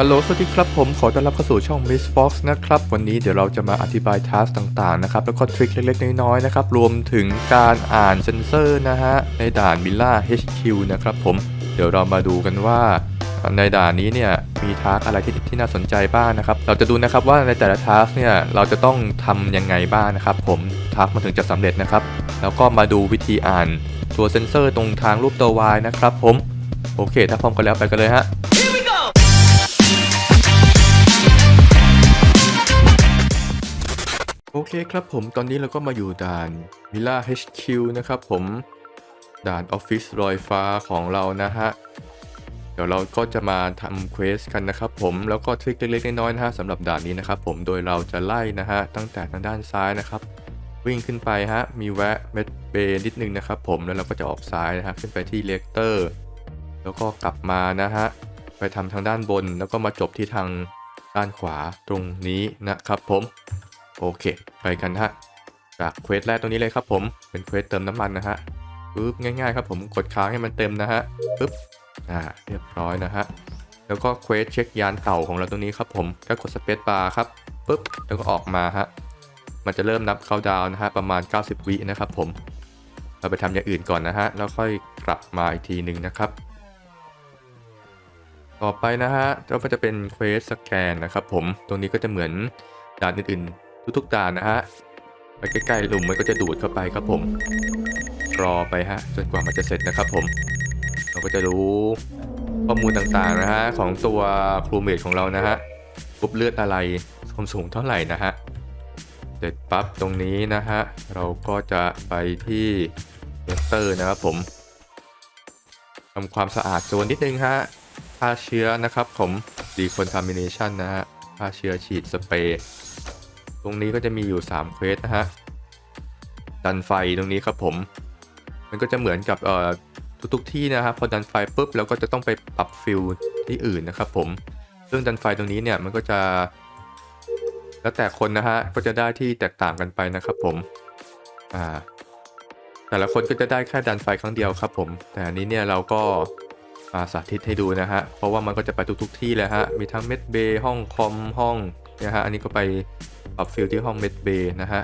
ฮัลโหลสวัสดีครับผมขอต้อนรับเข้าสู่ช่อง Miss Fox นะครับ วันนี้เดี๋ยวเราจะมาอธิบายทัสต่างๆนะครับ แล้วก็ทริคเล็กๆ น้อยๆนะครับ รวมถึงการอ่านเซนเซอร์นะฮะ ในด่าน Milla HQ นะครับผมเดี๋ยวเรามาดูกันว่า ในด่านนี้เนี่ยมีทัสอะไรที่ที่น่าสนใจบ้างนะครับ เราจะดูนะครับว่าในแต่ละทัสเนี่ยเราจะต้องทำยังไงบ้างนะครับ ผมทัสมาถึงจะสำเร็จนะครับ แล้วก็มาดูวิธีอ่านตัวเซนเซอร์ตรงทางรูปตัว Y นะครับ ผมโอเค ถ้าพร้อมกันแล้วไปกันเลยฮะ คครับผมตอนนี้เราก็มาอยู่ด่าน Milla HQ นะครับผมด่านออฟฟิศลอยฟ้าของเรานะฮะ เดี๋ยวเราก็จะมาทำเควสกันนะครับผมแล้วก็ทริคเล็กๆน้อยๆนะฮะสำหรับด่านนี้นะครับผมโดยเราจะไล่นะฮะตั้งแต่ทางด้านซ้ายนะครับ วิ่งขึ้นไปฮะมีแวะเมดเบนิดนึงนะครับผมแล้วเราก็จะออกซ้ายนะฮะขึ้นไปที่เลกเตอร์แล้วก็กลับมานะฮะไปทำทางด้านบนแล้วก็มาจบที่ทางด้านขวาตรงนี้นะครับผม โอเค ไปกันฮะจากเควสแรกตรงนี้เลยครับผมเป็นเควสเติมน้ำมันนะฮะปึ๊บง่ายๆครับผมกดค้างให้มันเต็มนะฮะปึ๊บอ่าเรียบร้อยนะฮะแล้วก็เควสเช็คยานเต่าของเราตรงนี้ครับผมก็กดสเปซบาร์ครับปึ๊บแล้วก็ออกมาฮะมันจะเริ่มนับเข้าดาวนะฮะประมาณ 90 วินะครับผมเราไปทำอย่างอื่นก่อนนะฮะแล้วค่อยกลับมาอีกทีหนึ่งนะครับต่อไปนะฮะเราก็จะเป็นเควสสแกนนะครับผม ตรงนี้ก็จะเหมือนด่านอื่นๆ ทุกๆด่านนะฮะไปใกล้ๆหลุมมันก็จะดูดเข้าไปครับผม รอไปฮะจนกว่ามันจะเสร็จนะครับผม เราก็จะรู้ข้อมูลต่างๆนะฮะของตัวครูเมทของเรานะฮะกรุ๊ปเลือดอะไรความสูงเท่าไหร่นะฮะเสร็จปั๊บตรงนี้นะฮะเราก็จะไปที่เลสเตอร์นะครับผมทำความสะอาดโซนนิดนึงฮะฆ่าเชื้อนะครับผม decontamination นะฮะฆ่าเชื้อฉีดสเปรย์ ตรงนี้ก็จะมีอยู่3เควสนะฮะดันไฟตรงนี้ครับผม มันก็จะเหมือนกับเอ่อทุกๆที่นะครับพอดันไฟปุ๊บเราก็จะต้องไปปรับฟิลที่อื่นนะครับผมซึ่งดันไฟตรงนี้เนี่ยมันก็จะ แล้วแต่คนนะฮะก็จะได้ที่แตกต่างกันไปนะครับผมอ่าแต่ละคนก็จะได้แค่ดันไฟครั้งเดียวครับผม แต่อันนี้เนี่ยเราก็าสาธิตให้ดูนะฮะ เพราะว่ามันก็จะไปทุกๆที่เลยฮะ มีทั้งเม็ดเบยห้องคอมห้อง นะฮะอันนี้ก็ไปปรับฟิลที่ห้องเมดเบย์นะฮะ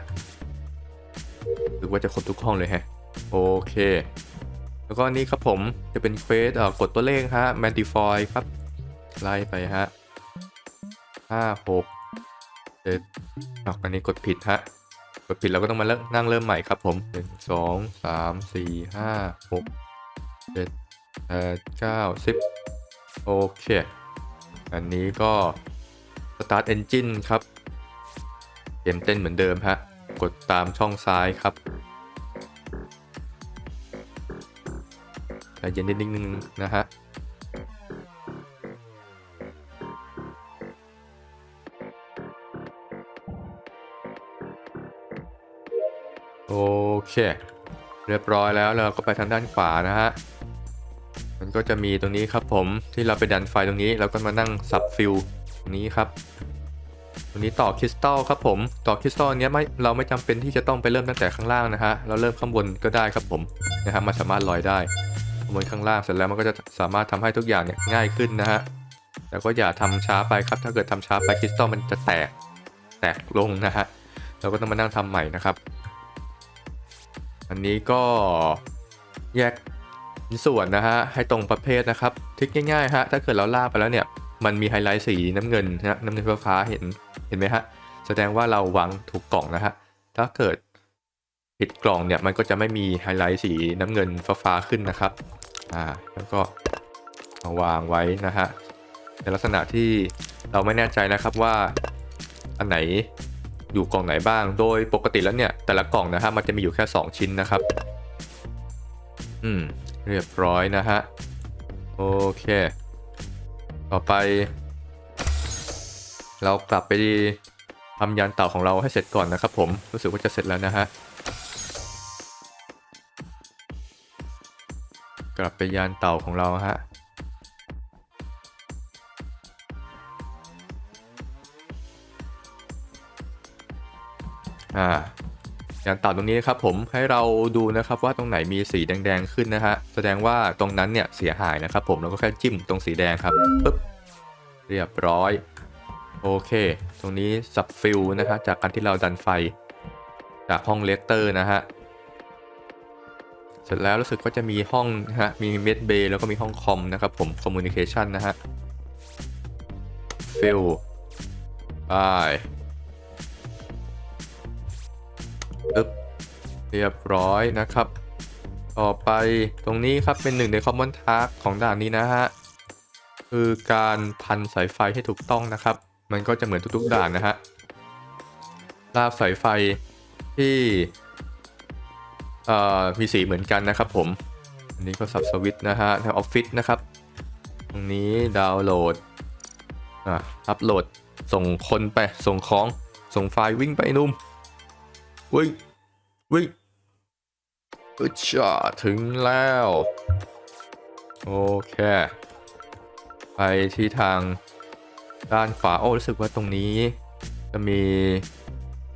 หรือว่าจะครบทุกห้องเลยฮะโอเค แล้วก็อันนี้ครับผมจะเป็นเควสอ่อกดตัวเลขฮะ m a n t i f y ครับไล่ไปฮะห้าหกเจ็ดอันนี้กดผิดฮะกดผิดเราก็ต้องมาเริ่มนั่งเริ่มใหม่ครับผมหนึ่งสองสามสี่ห้าหกเจ็ดแปดเก้าสิบโอเค อันนี้ก็ Start Engine ครับ เกมเต้นเหมือนเดิมฮะ กดตามช่องซ้ายครับใจเย็นนิดนึงนะฮะโอเค เรียบร้อยแล้วเราก็ไปทางด้านขวานะฮะ มันก็จะมีตรงนี้ครับผมที่เราไปดันไฟตรงนี้เราก็มานั่งสับฟิลตรงนี้ครับตรงนี้ต่อคริสตัลครับผมต่อคริสตัลอันเนี้ยไม่เราไม่จำเป็นที่จะต้องไปเริ่มตั้งแต่ข้างล่างนะฮะเราเริ่มข้างบนก็ได้ครับผมนะครับมันสามารถลอยได้ข้างบนข้างล่างเสร็จแล้วมันก็จะสามารถทำให้ทุกอย่างเนี่ยง่ายขึ้นนะฮะแล้วก็อย่าทำช้าไปครับ ถ้าเกิดทำช้าไปคริสตัลมันจะแตกแตกลงนะฮะเราก็ต้องมานั่งทำใหม่นะครับ อันนี้ก็แยก ส่วนนะฮะให้ตรงประเภทนะครับทริคง่ายๆฮะถ้าเกิดเราลากไปแล้วเนี่ยมันมีไฮไลท์สีน้ำเงินนะน้ำเงินฟ้าเห็นเห็นไหมฮะแสดงว่าเราวางถูกกล่องนะฮะถ้าเกิดผิดกล่องเนี่ยมันก็จะไม่มีไฮไลท์สีน้ำเงินฟ้าขึ้นนะครับอ่าแล้วก็มาวางไว้นะฮะในลักษณะที่เราไม่แน่ใจนะครับว่าอันไหนอยู่กล่องไหนบ้าง โดยปกติแล้วเนี่ยแต่ละกล่องนะฮะมันจะมีอยู่แค่ 2 ชิ้นนะครับ อืม เรียบร้อยนะฮะ โอเค ต่อไป เรากลับไปทำยานเต่าของเราให้เสร็จก่อนนะครับผมรู้สึกว่าจะเสร็จแล้วนะฮะ กลับไปยานเต่าของเราฮะอ่า อย่านเต่าตรงนี้ครับผมให้เราดูนะครับว่าตรงไหนมีสีแดงๆขึ้นนะฮะแสดงว่าตรงนั้นเนี่ยเสียหายนะครับผมเราก็แค่จิ้มตรงสีแดงครับปึ๊บเรียบร้อยโอเค ตรงนี้สับฟิลนะฮะจากการที่เราดันไฟจากห้องเลเตอร์นะฮะเสร็จแล้วรู้สึกว่าจะมีห้องนะฮะมีเมดเบย์แล้วก็มีห้องคอมนะครับผมคอมมูนิเคชันนะฮะฟิลไป ปึ๊บเรียบร้อยนะครับ ต่อไปตรงนี้ครับเป็นหนึ่งในคอมมอนทาร์ของด่านนี้นะฮะ คือการพันสายไฟให้ถูกต้องนะครับ มันก็จะเหมือนทุกๆด่านนะฮะลากสายไฟที่มีสีเหมือนกันนะครับผม อันนี้ก็สับสวิตช์นะฮะในออฟฟิศนะครับ ตรงนี้ดาวน์โหลดอะอัปโหลด ส่งคนไป ส่งของ ส่งไฟล์วิ่งไปนุ่ม วิ่งวิ่งอึดชาถึงแล้ว โอเค ไปที่ทางด้านขวา โอ้ รู้สึกว่าตรงนี้ จะมี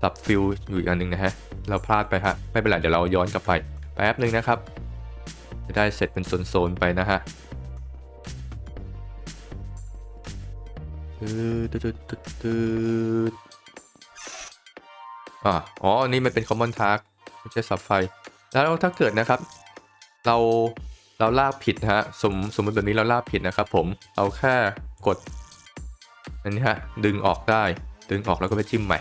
สับฟิลอยู่อีกอันหนึ่งนะฮะ เราพลาดไปฮะ ไม่เป็นไร เดี๋ยวเราย้อนกลับไป แป๊บหนึ่งนะครับ จะได้เสร็จเป็นโซนๆไปนะฮะตืดตืดตืด อะอ๋ออันนี้มันเป็น common task ไม่ใช่สับไฟ แล้วถ้าเกิดนะครับ เราเราลากผิดนะฮะสมสมมติแบบนี้เราลากผิดนะครับ ผมเราแค่กดอันนี้ฮะดึงออกได้ ดึงออกแล้วก็ไปจิ้มใหม่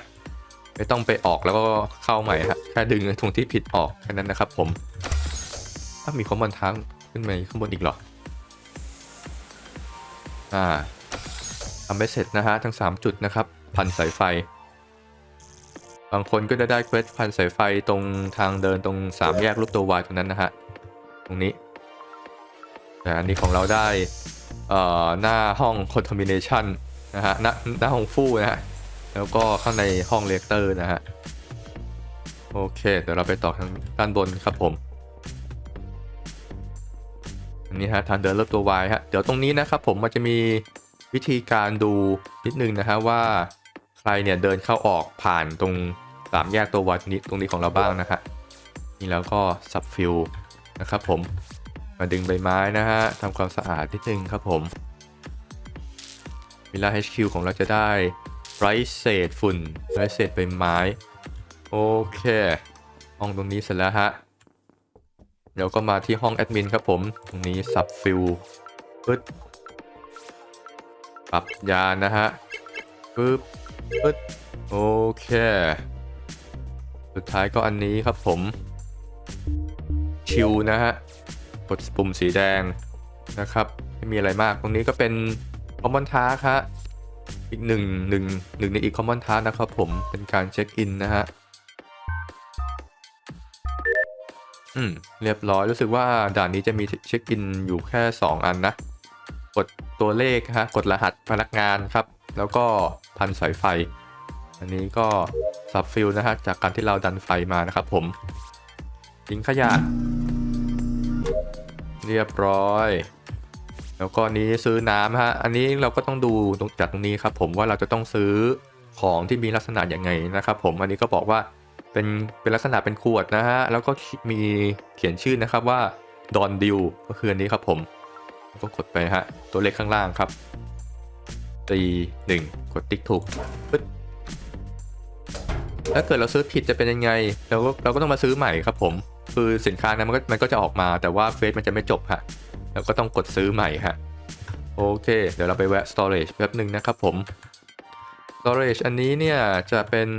ไม่ต้องไปออกแล้วก็เข้าใหม่ฮะแค่ดึงตรงที่ผิดออกแค่นั้นนะครับ ผมถ้ามี common task ขึ้นมาข้างบนอีกหรออ่าทำไปเสร็จนะฮะทั้ง 3 จุดนะครับ พันสายไฟ บางคนก็จะได้เควสพันสายไฟตรงทางเดินตรง3แยกรูปตัววายตรงนั้นนะฮะ ตรงนี้แต่อันนี้ของเราได้เอ่อหน้าห้อง contamination นะฮะหน้าหน้าห้องฟู่นะฮะ แล้วก็ข้างในห้องเลเตอร์นะฮะ โอเค เดี๋ยวเราไปต่อทางด้านบนครับผมอันนี้ฮะทางเดินรถตัววายฮะ เดี๋ยวตรงนี้นะครับผมมันจะมีวิธีการดูนิดนึงนะฮะว่า รเนี่ยเดินเข้าออกผ่านตรงสามแยกตัววายตรงนี้ตรงนี้ของเราบ้างนะฮะนี่แล้วก็สับฟิลนะครับผมมาดึงใบไม้นะฮะทำความสะอาดนิดนึงครับผมเวลา HQ ของเราจะได้ไรเศษฝุ่นไรเศษใบไม้โอเค ห้องตรงนี้เสร็จแล้วฮะเดี๋ยวก็มาที่ห้องแอดมินครับผม ตรงนี้สับฟิลปึ๊ดปรับยานะฮะปึ๊บ ปึ๊ดโอเค สุดท้ายก็อันนี้ครับผม ชิวนะฮะ กดปุ่มสีแดงนะครับ ไม่มีอะไรมาก ตรงนี้ก็เป็น Common Task ฮะอีกหนึ่งหนึ่งหนึ่งในอีก Common Task นะครับผม เป็นการเช็คอินนะฮะ อืม เรียบร้อย รู้สึกว่าด่านนี้จะมีเช็คอินอยู่แค่ 2 อันนะ กดตัวเลขฮะ กดรหัสพนักงานครับ แล้วก็พันสายไฟ อันนี้ก็สับฟิลนะฮะจากการที่เราดันไฟมานะครับผมทิ้งขยะ เรียบร้อย แล้วก็นี้ซื้อน้ำฮะ อันนี้เราก็ต้องดูตรงจากตรงนี้ครับผมว่าเราจะต้องซื้อของที่มีลักษณะอย่างไงนะครับผมอันนี้ก็บอกว่าเป็นเป็นลักษณะเป็นขวดนะฮะแล้วก็มีเขียนชื่อนะครับว่าดอนดิวก็คืออันนี้ครับผมก็กดไปฮะตัวเลขข้างล่างครับ ตีหนึ่งกดติ๊กถูกปึ๊ดถ้าเกิดเราซื้อผิดจะเป็นยังไง เราก็เราก็ต้องมาซื้อใหม่ครับผม คือสินค้านั้นมันก็มันก็จะออกมาแต่ว่าเฟซมันจะไม่จบฮะแล้วก็ต้องกดซื้อใหม่ฮะโอเค เดี๋ยวเราไปแวะ storage แป๊บหนึ่งนะครับผม storage อันนี้เนี่ยจะเป็น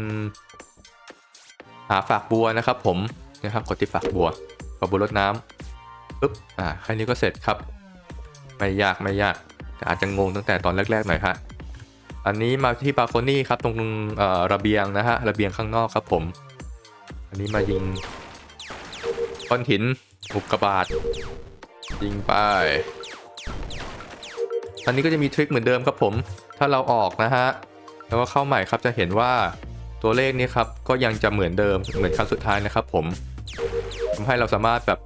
หาฝากบัวนะครับผมนะครับกดที่ฝากบัวฝากบัวรดน้ำปุ๊บอ่าแค่นี้ก็เสร็จครับ ไม่ยากไม่ยาก แต่อาจจะงงตั้งแต่ตอนแรกๆหน่อยฮะอันนี้มาที่บาโคนี่ครับตรงระเบียงนะฮะระเบียงข้างนอกครับผม อันนี้มายิงก้อนหินอุกกาบาตยิงไป อันนี้ก็จะมีทริคเหมือนเดิมครับผม ถ้าเราออกนะฮะแล้วก็เข้าใหม่ครับจะเห็นว่าตัวเลขนี้ครับก็ยังจะเหมือนเดิมเหมือนครั้งสุดท้ายนะครับผมทำให้เราสามารถแบบ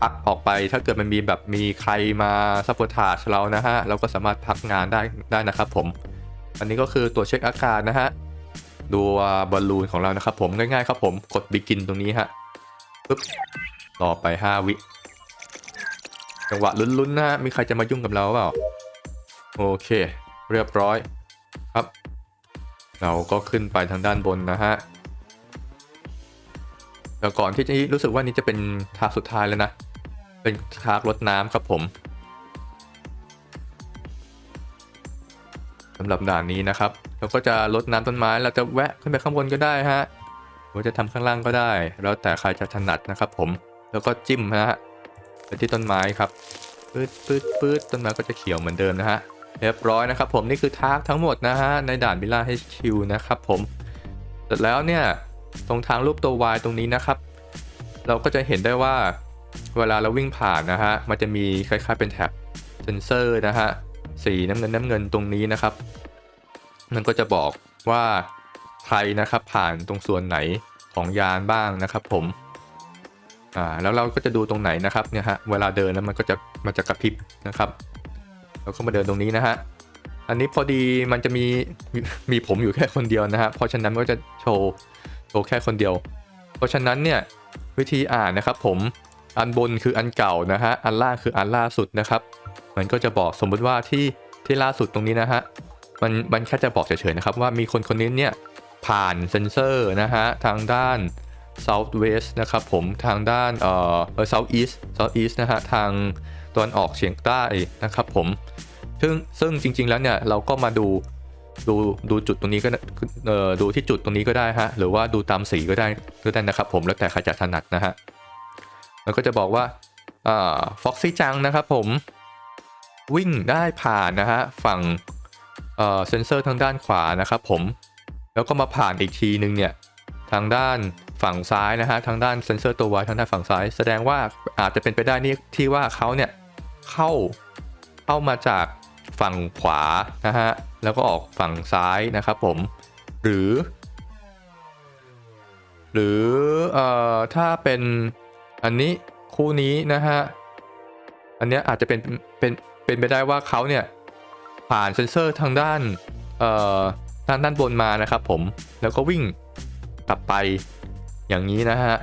พักออกไป ถ้าเกิดมันมีแบบมีใครมาซัพพอร์ตเรานะฮะ เราก็สามารถพักงานได้ได้นะครับผม อันนี้ก็คือตัวเช็คอากาศนะฮะ ดูบอลลูนของเรานะครับผมง่ายๆครับผม กด begin ตรงนี้ฮะปึ๊บรอไป 5 วิจังหวะลุ้นๆนะฮะ มีใครจะมายุ่งกับเราเปล่า โอเค เรียบร้อยครับ เราก็ขึ้นไปทางด้านบนนะฮะแล้วก่อนที่จะรู้สึกว่านี้จะเป็นทางสุดท้ายแล้วนะ เป็นทางรดน้ำครับผมสำหรับด่านนี้นะครับเราก็จะรดน้ำต้นไม้เราจะแวะขึ้นไปข้างบนก็ได้ฮะหรือว่าจะทำข้างล่างก็ได้ แล้วแต่ใครจะถนัดนะครับผมแล้วก็จิ้มนะฮะไปที่ต้นไม้ครับปื๊ดปื๊ดปื๊ดต้นไม้ก็จะเขียวเหมือนเดิมนะฮะเรียบร้อยนะครับผมนี่คือทาร์กทั้งหมดนะฮะในด่านบิล่า HQ นะครับผมเสร็จแล้วเนี่ยตรงทางรูปตัว Y ตรงนี้นะครับ เราก็จะเห็นได้ว่า เวลาเราวิ่งผ่านนะฮะ มันจะมีคล้ายๆเป็นแท็บเซนเซอร์นะฮะ สีน้ำเงินน้ำเงินตรงนี้นะครับ มันก็จะบอกว่าใครนะครับผ่านตรงส่วนไหนของยานบ้างนะครับ ผม อ่า แล้วเราก็จะดูตรงไหนนะครับเนี่ยฮะ เวลาเดินแล้วมันก็จะมันจะกระพริบนะครับ เราก็มาเดินตรงนี้นะฮะ อันนี้พอดีมันจะมีมีผมอยู่แค่คนเดียวนะฮะ เพราะฉะนั้นมันก็จะโชว์โชว์แค่คนเดียว เพราะฉะนั้นเนี่ยวิธีอ่านนะครับ ผม อันบนคืออันเก่านะฮะ อันล่างคืออันล่าสุดนะครับ มันก็จะบอกสมมติว่าที่ที่ล่าสุดตรงนี้นะฮะ มันมันแค่จะบอกเฉยๆนะครับ ว่ามีคนคนนี้เนี่ยผ่านเซนเซอร์นะฮะ ทางด้าน south west นะครับผมทางด้านเอ่อเออ south east south east นะฮะ ทางตะวันออกเฉียงใต้นะครับผม ซึ่งซึ่งจริง ๆ แล้วเนี่ยเราก็มาดูดูดูจุดตรงนี้ก็เอ่อดูที่จุดตรงนี้ก็ได้ฮะ หรือว่าดูตามสีก็ได้ก็ได้นะครับผมแล้วแต่ใครจะถนัดนะฮะ มันก็จะบอกว่าฟ็อกซี่จังนะครับผมวิ่งได้ผ่านนะฮะฝั่งเซนเซอร์ทางด้านขวานะครับผมแล้วก็มาผ่านอีกทีนึงเนี่ยทางด้านฝั่งซ้ายนะฮะทางด้านเซนเซอร์ตัววายทางด้านฝั่งซ้าย แสดงว่าอาจจะเป็นไปได้นี่ที่ว่าเขาเนี่ยเข้าเข้ามาจากฝั่งขวานะฮะแล้วก็ออกฝั่งซ้ายนะครับผมหรือ หรืออถ้าเป็น อันนี้คู่นี้นะฮะ อันเนี้ยอาจจะเป็นเป็นเป็นไปได้ว่าเขาเนี่ยผ่านเซนเซอร์ทางด้านเอ่อด้านด้านบนมานะครับผมแล้วก็วิ่งกลับไปอย่างนี้นะฮะ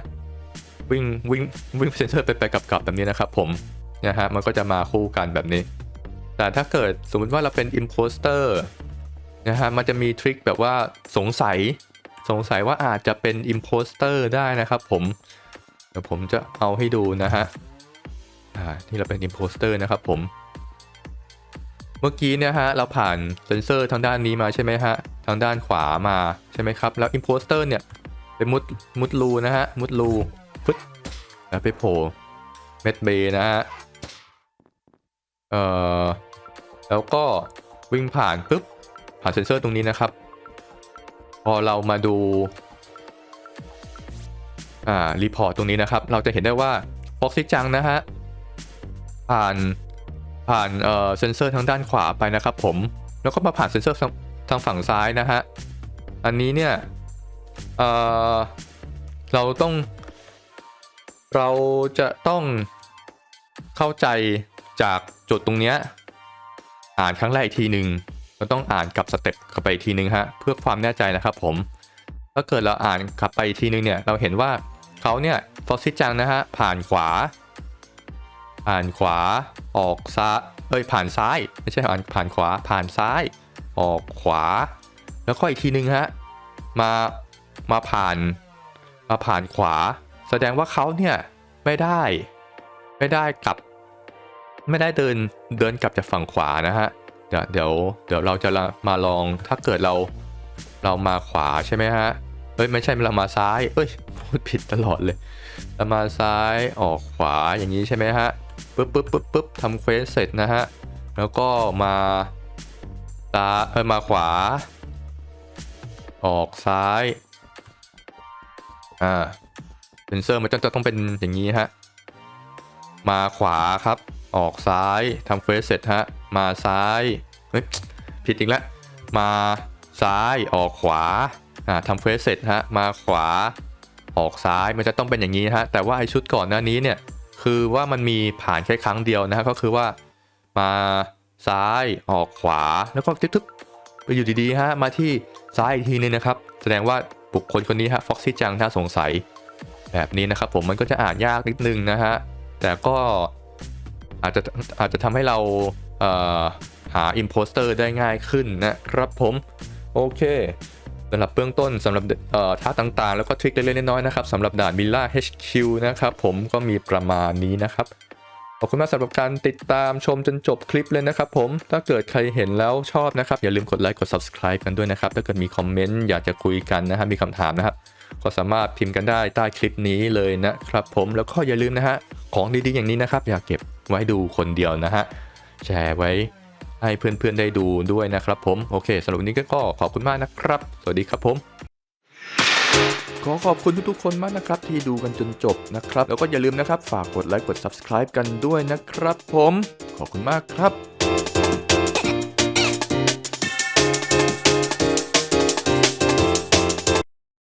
วิ่งวิ่งวิ่งเซนเซอร์ไปไปกลับกลับแบบนี้นะครับผมนะฮะมันก็จะมาคู่กันแบบนี้ แต่ถ้าเกิดสมมติว่าเราเป็น imposter นะฮะมันจะมีทริคแบบว่าสงสัยสงสัยว่าอาจจะเป็น imposter ได้นะครับผม ดี๋ยวผมจะเอาให้ดูนะฮะอ่าที่เราเป็น imposter นะครับผม เมื่อกี้เนี่ยฮะเราผ่านเซนเซอร์ทางด้านนี้มาใช่ไหมฮะ ทางด้านขวามาใช่ไหมครับ แล้ว imposter เนี่ยเป็นมุดมุดรูนะฮะ มุดรูฟึดแล้วไปโผล่เม็ดเบย์นะฮะ เอ่อ แล้วก็วิ่งผ่านปุ๊บผ่านเซนเซอร์ตรงนี้นะครับ พอเรามาดู อ่ารีพอร์ตตรงนี้นะครับ เราจะเห็นได้ว่าฟ็อกซิจังนะฮะผ่านผ่านเอ่อเซนเซอร์ทางด้านขวาไปนะครับผมแล้วก็มาผ่านเซนเซอร์ทางทางฝั่งซ้ายนะฮะอันนี้เนี่ยเอ่อเราต้อง เราจะต้องเข้าใจจากจุดตรงเนี้ยอ่านครั้งแรกอีกทีหนึ่งเราต้องอ่านกลับสเต็ปกลับไปอีกทีหนึ่งฮะเพื่อความแน่ใจนะครับผมถ้าเกิดเราอ่านกลับไปอีกทีหนึ่งเนี่ยเราเห็นว่า เขาเนี่ยฟอสซิจังนะฮะผ่านขวา ผ่านขวาออกซ้ายเอ้ยผ่านซ้ายไม่ใช่ผ่านผ่านขวาผ่านซ้าย ออกขวา แล้วก็อีกทีหนึ่งฮะมามาผ่านมาผ่านขวา แสดงว่าเขาเนี่ยไม่ได้ไม่ได้กลับ ไม่ได้เดินเดินกลับจากฝั่งขวานะฮะเดี๋ยวเดี๋ยวเดี๋ยวเราจะมาลองถ้าเกิดเราเรามาขวาใช่ไหมฮะ เอ้ยไม่ใช่เรามาซ้าย เอ้ยพูดผิดตลอดเลยเรามาซ้ายออกขวาอย่างนี้ใช่ไหมฮะปึ๊บปึ๊บปึ๊บปึ๊บทำเควสเสร็จนะฮะแล้วก็มาตาเออมาขวา ออกซ้ายอ่าเซนเซอร์มันจะต้องเป็นอย่างนี้ฮะมาขวาครับ ออกซ้ายทำเควสเสร็จฮะมาซ้ายเฮ้ยผิดอีกแล้วมาซ้ายออกขวา ทำเควสเสร็จฮะมาขวาออกซ้ายมันจะต้องเป็นอย่างนี้ฮะแต่ว่าไอชุดก่อนหน้านี้เนี่ยคือว่ามันมีผ่านแค่ครั้งเดียวนะฮะก็คือว่ามาซ้ายออกขวาแล้วก็ทึบๆไปอยู่ดีๆฮะมาที่ซ้ายอีกทีนึงนะครับ แสดงว่าบุคคลคนนี้ฮะฟ็อกซี่จังถ้าสงสัย แบบนี้นะครับผมมันก็จะอ่านยากนิดนึงนะฮะแต่ก็อาจจะอาจจะทำให้เราเหาอิมโพสเตอร์ได้ง่ายขึ้นนะครับผม โอเค สำหรับเบื้องต้นสำหรับท่าต่างๆ แล้วก็ทริคเล็กๆน้อยๆนะครับสำหรับด่านมิลล่า HQ นะครับผมก็มีประมาณนี้นะครับขอบคุณมากสำหรับการติดตามชมจนจบคลิปเลยนะครับผม ถ้าเกิดใครเห็นแล้วชอบนะครับ อย่าลืมกดไลค์กด subscribe กันด้วยนะครับ ถ้าเกิดมีคอมเมนต์อยากจะคุยกันนะฮะมีคำถามนะครับ ก็สามารถพิมพ์กันได้ใต้คลิปนี้เลยนะครับผมแล้วก็อย่าลืมนะฮะของดีๆอย่างนี้นะครับ อย่าเก็บไว้ดูคนเดียวนะฮะแชร์ไว้ ให้เพื่อนๆได้ดูด้วยนะครับผม โอเคสำหรับวันนี้ก็ขอบคุณมากนะครับ สวัสดีครับผมขอขอบคุณทุกๆคนมากนะครับที่ดูกันจนจบนะครับ แล้วก็อย่าลืมนะครับ ฝากกดไลค์กด subscribe กันด้วยนะครับผม ขอบคุณมากครับ